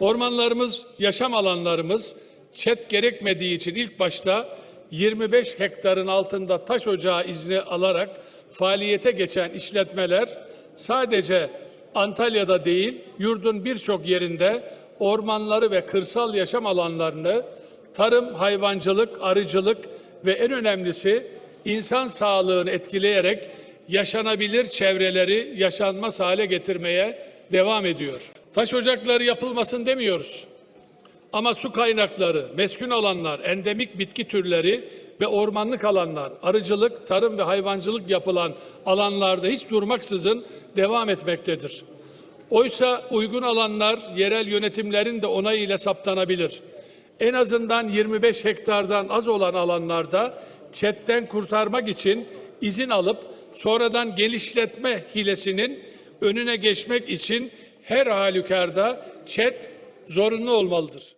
Ormanlarımız, yaşam alanlarımız çet gerekmediği için ilk başta 25 hektarın altında taş ocağı izni alarak faaliyete geçen işletmeler sadece Antalya'da değil, yurdun birçok yerinde ormanları ve kırsal yaşam alanlarını tarım, hayvancılık, arıcılık ve en önemlisi insan sağlığını etkileyerek yaşanabilir çevreleri yaşanmaz hale getirmeye devam ediyor. Taş ocakları yapılmasın demiyoruz. Ama su kaynakları, meskun alanlar, endemik bitki türleri ve ormanlık alanlar, arıcılık, tarım ve hayvancılık yapılan alanlarda hiç durmaksızın devam etmektedir. Oysa uygun alanlar yerel yönetimlerin de onayıyla saptanabilir. En azından 25 hektardan az olan alanlarda çetten kurtarmak için izin alıp sonradan genişletme hilesinin önüne geçmek için her halükarda çet zorunlu olmalıdır.